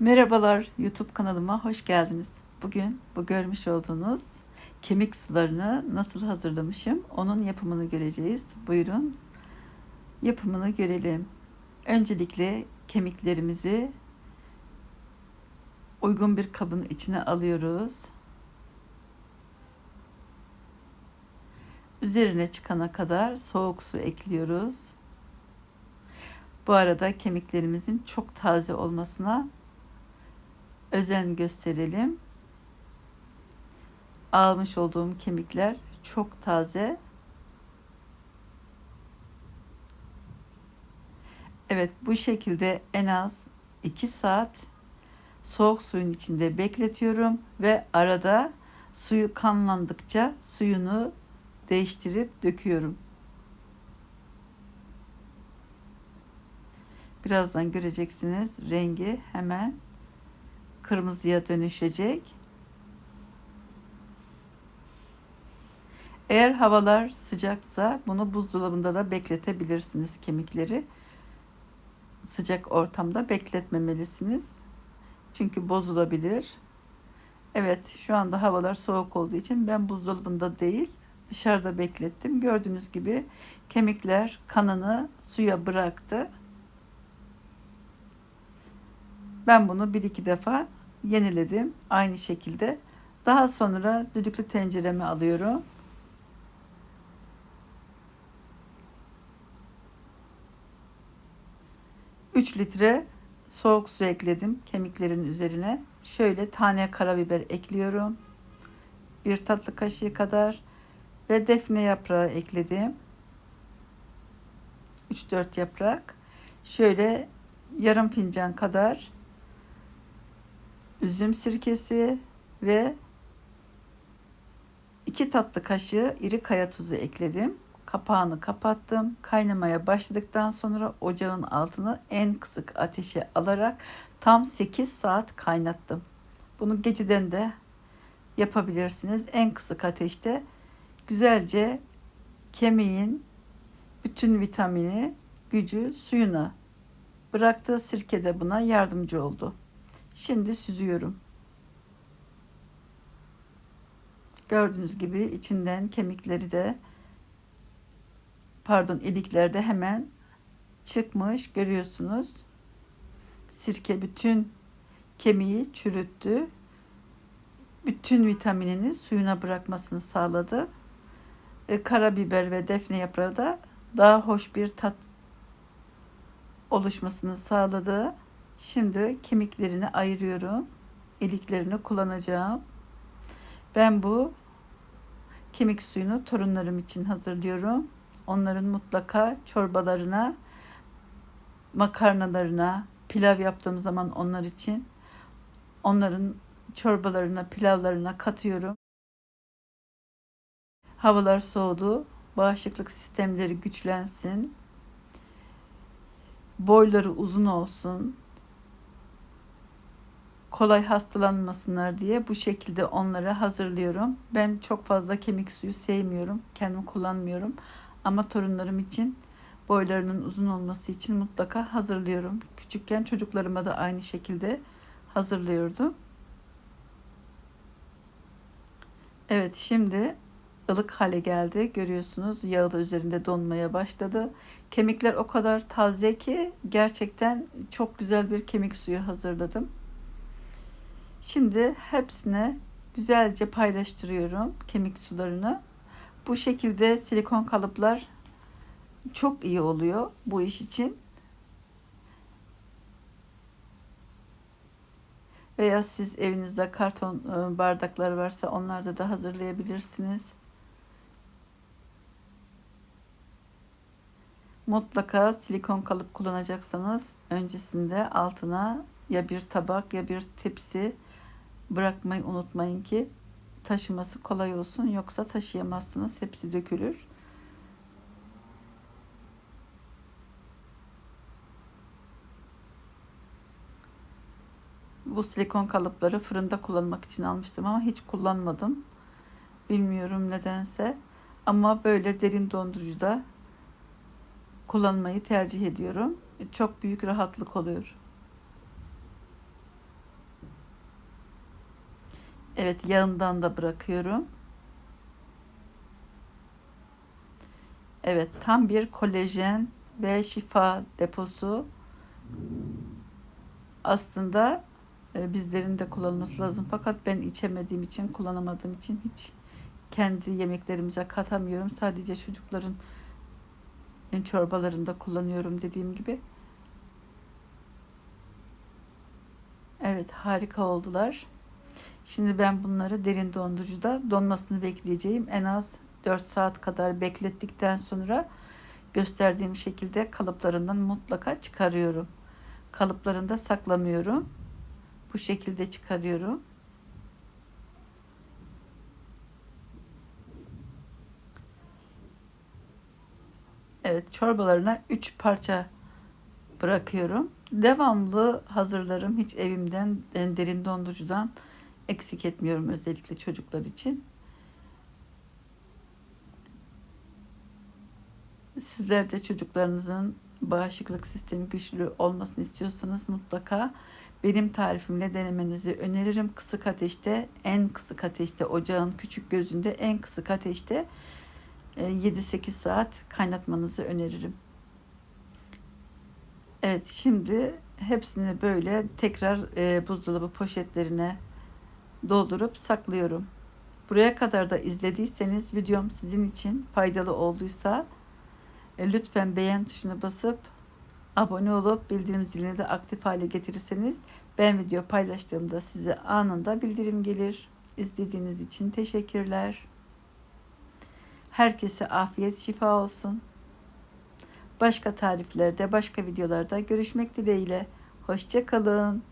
Merhabalar YouTube kanalıma hoş geldiniz. Bugün bu görmüş olduğunuz kemik sularını nasıl hazırlamışım onun yapımını göreceğiz. Buyurun yapımını görelim. Öncelikle kemiklerimizi uygun bir kabın içine alıyoruz. Üzerine çıkana kadar soğuk su ekliyoruz. Bu arada kemiklerimizin çok taze olmasına özen gösterelim. Almış olduğum kemikler çok taze. Evet bu şekilde en az 2 saat soğuk suyun içinde bekletiyorum ve arada suyu kanlandıkça suyunu değiştirip döküyorum. Birazdan göreceksiniz rengi hemen kırmızıya dönüşecek. Eğer havalar sıcaksa bunu buzdolabında da bekletebilirsiniz kemikleri. Sıcak ortamda bekletmemelisiniz. Çünkü bozulabilir. Evet şu anda havalar soğuk olduğu için ben buzdolabında değil dışarıda beklettim. Gördüğünüz gibi kemikler kanını suya bıraktı. Ben bunu bir iki defa yeniledim aynı şekilde. Daha sonra düdüklü tencereme alıyorum. Üç litre soğuk su ekledim kemiklerin üzerine. Şöyle tane karabiber ekliyorum. Bir tatlı kaşığı kadar ve defne yaprağı ekledim. 3-4 yaprak. Şöyle yarım fincan kadar üzüm sirkesi ve 2 tatlı kaşığı iri kaya tuzu ekledim. Kapağını kapattım. Kaynamaya başladıktan sonra ocağın altını en kısık ateşe alarak tam 8 saat kaynattım. Bunu geceden de yapabilirsiniz. En kısık ateşte güzelce kemiğin bütün vitamini, gücü suyuna bıraktığı sirke de buna yardımcı oldu. Şimdi süzüyorum. Gördüğünüz gibi içinden kemikleri de pardon ilikler de hemen çıkmış görüyorsunuz. Sirke bütün kemiği çürüttü. Bütün vitaminini suyuna bırakmasını sağladı. E, karabiber ve defne yaprağı da daha hoş bir tat oluşmasını sağladı. Şimdi kemiklerini ayırıyorum. İliklerini kullanacağım. Ben bu kemik suyunu torunlarım için hazırlıyorum. Onların mutlaka çorbalarına, makarnalarına, pilav yaptığım zaman onlar için onların çorbalarına, pilavlarına katıyorum. Havalar soğudu. Bağışıklık sistemleri güçlensin. Boyları uzun olsun kolay hastalanmasınlar diye bu şekilde onları hazırlıyorum. Ben çok fazla kemik suyu sevmiyorum. Kendim kullanmıyorum. Ama torunlarım için boylarının uzun olması için mutlaka hazırlıyorum. Küçükken çocuklarıma da aynı şekilde hazırlıyordum. Evet şimdi ılık hale geldi. Görüyorsunuz yağı da üzerinde donmaya başladı. Kemikler o kadar taze ki gerçekten çok güzel bir kemik suyu hazırladım. Şimdi hepsine güzelce paylaştırıyorum kemik sularını. Bu şekilde silikon kalıplar çok iyi oluyor bu iş için. Veya siz evinizde karton e, bardaklar varsa onlarda da hazırlayabilirsiniz. Mutlaka silikon kalıp kullanacaksanız öncesinde altına ya bir tabak ya bir tepsi bırakmayı unutmayın ki taşıması kolay olsun yoksa taşıyamazsınız hepsi dökülür. Bu silikon kalıpları fırında kullanmak için almıştım ama hiç kullanmadım. Bilmiyorum nedense. Ama böyle derin dondurucuda kullanmayı tercih ediyorum. Çok büyük rahatlık oluyor. Evet yağından da bırakıyorum. Evet tam bir kolajen ve şifa deposu. Aslında e, bizlerin de kullanılması lazım. Fakat ben içemediğim için, kullanamadığım için hiç kendi yemeklerimize katamıyorum. Sadece çocukların çorbalarında kullanıyorum dediğim gibi. Evet harika oldular. Şimdi ben bunları derin dondurucuda donmasını bekleyeceğim. En az 4 saat kadar beklettikten sonra gösterdiğim şekilde kalıplarından mutlaka çıkarıyorum. Kalıplarında saklamıyorum. Bu şekilde çıkarıyorum. Evet çorbalarına 3 parça bırakıyorum. Devamlı hazırlarım. Hiç evimden derin dondurucudan eksik etmiyorum özellikle çocuklar için. Sizler de çocuklarınızın bağışıklık sistemi güçlü olmasını istiyorsanız mutlaka benim tarifimle denemenizi öneririm. Kısık ateşte, en kısık ateşte, ocağın küçük gözünde en kısık ateşte 7-8 e, saat kaynatmanızı öneririm. Evet şimdi hepsini böyle tekrar e, buzdolabı poşetlerine doldurup saklıyorum. Buraya kadar da izlediyseniz videom sizin için faydalı olduysa e, lütfen beğen tuşuna basıp abone olup bildirim zilini de aktif hale getirirseniz ben video paylaştığımda size anında bildirim gelir. İzlediğiniz için teşekkürler. Herkese afiyet şifa olsun. Başka tariflerde, başka videolarda görüşmek dileğiyle. Hoşçakalın.